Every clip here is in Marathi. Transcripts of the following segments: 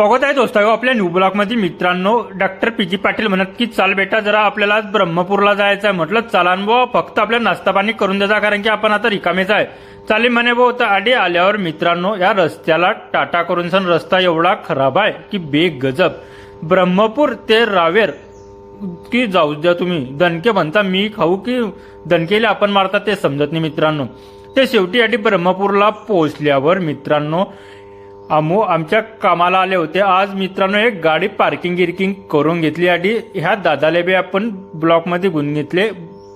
स्वागत आहे दोस्तायो आपल्या न्यू ब्लॉकमध्ये मित्रांनो डॉक्टर पी जी पाटील म्हणत की चाल बेटा जरा आपल्याला आज ब्रह्मपूरला जायचं आहे म्हटलं चालान बुवा फक्त आपल्या नाश्ता पाणी करून द्यायचा कारण की आपण आता रिकामेच आहे. चाले म्हणे भाऊ तर आडे आल्यावर मित्रांनो या रस्त्याला टाटा करून सन रस्ता एवढा खराब आहे की बेगजब. ब्रह्मपूर ते रावेर की जाऊ द्या तुम्ही. दणके म्हणता मी खाऊ की दणकेले आपण मारता ते समजत नाही मित्रांनो. ते शेवटी आधी ब्रह्मपूरला पोहोचल्यावर मित्रांनो आमो आमच्या कामाला आले होते. आज मित्रांनो एक गाडी पार्किंग गिरकिंग करून घेतली आणि ह्या दादाले बी आपण ब्लॉकमध्ये गुण घेतले.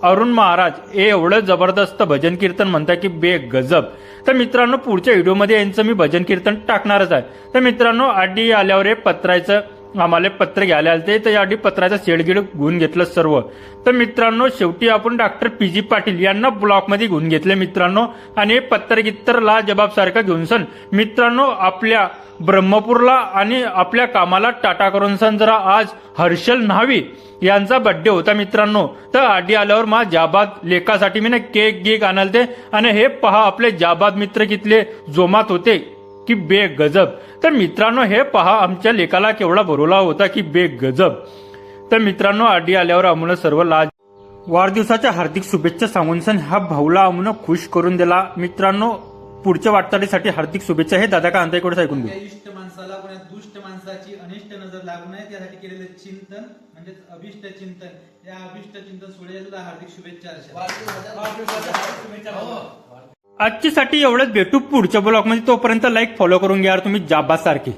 अरुण महाराज हे एवढं जबरदस्त भजन कीर्तन म्हणता की बे गजब तर मित्रांनो पुढच्या व्हिडिओमध्ये यांचं मी भजन कीर्तन टाकणारच आहे. तर मित्रांनो आडी आल्यावर हे पत्रायचं. आम्हाला पत्र घ्यायला आले तर याआधी पत्राचा शेडगिड घेऊन घेतलं सर्व. तर मित्रांनो शेवटी आपण डॉक्टर पी जी पाटील यांना ब्लॉकमध्ये घेऊन घेतले मित्रांनो. आणि हे पत्र गित्तर ला जबाब सारखं घेऊन सन. मित्रांनो आपल्या ब्रह्मपूरला आणि आपल्या कामाला टाटा करून सन. जरा आज हर्षल न्हावी यांचा बड्डे होता मित्रांनो. तर आडी आल्यावर मा जाबाद लेखासाठी मी ना केक गेक आणलते. आणि हे पहा आपले जाबाद मित्र कितले जोमात होते. की बे गजब तर मित्रांनो हे पहा आमच्या लेखाला केवढा भरवला होता की बे गजब तर मित्रांनो आधी आल्यावर आम्हाला सर्व लाज वाढदिवसाच्या हार्दिक शुभेच्छा सांगून सण ह्या भाऊला आम्हाला खुश करून दिला. मित्रांनो पुढच्या वाटचालीसाठी हार्दिक शुभेच्छा. हे दादा का अंताईकडे ऐकून घेऊ इष्ट माणसाला कोणा दुष्ट माणसाची अनिष्ट नजर लागू नये त्यासाठी केलेले चिंतन म्हणजेच अभिष्ट चिंतन. या अभिष्ट चिंतन सोहळ्याला हार्दिक शुभेच्छा. आजच्यासाठी एवढंच भेटू पुढच्या ब्लॉगमध्ये. तोपर्यंत लाईक फॉलो करून घ्या तुम्ही जाबासारखे.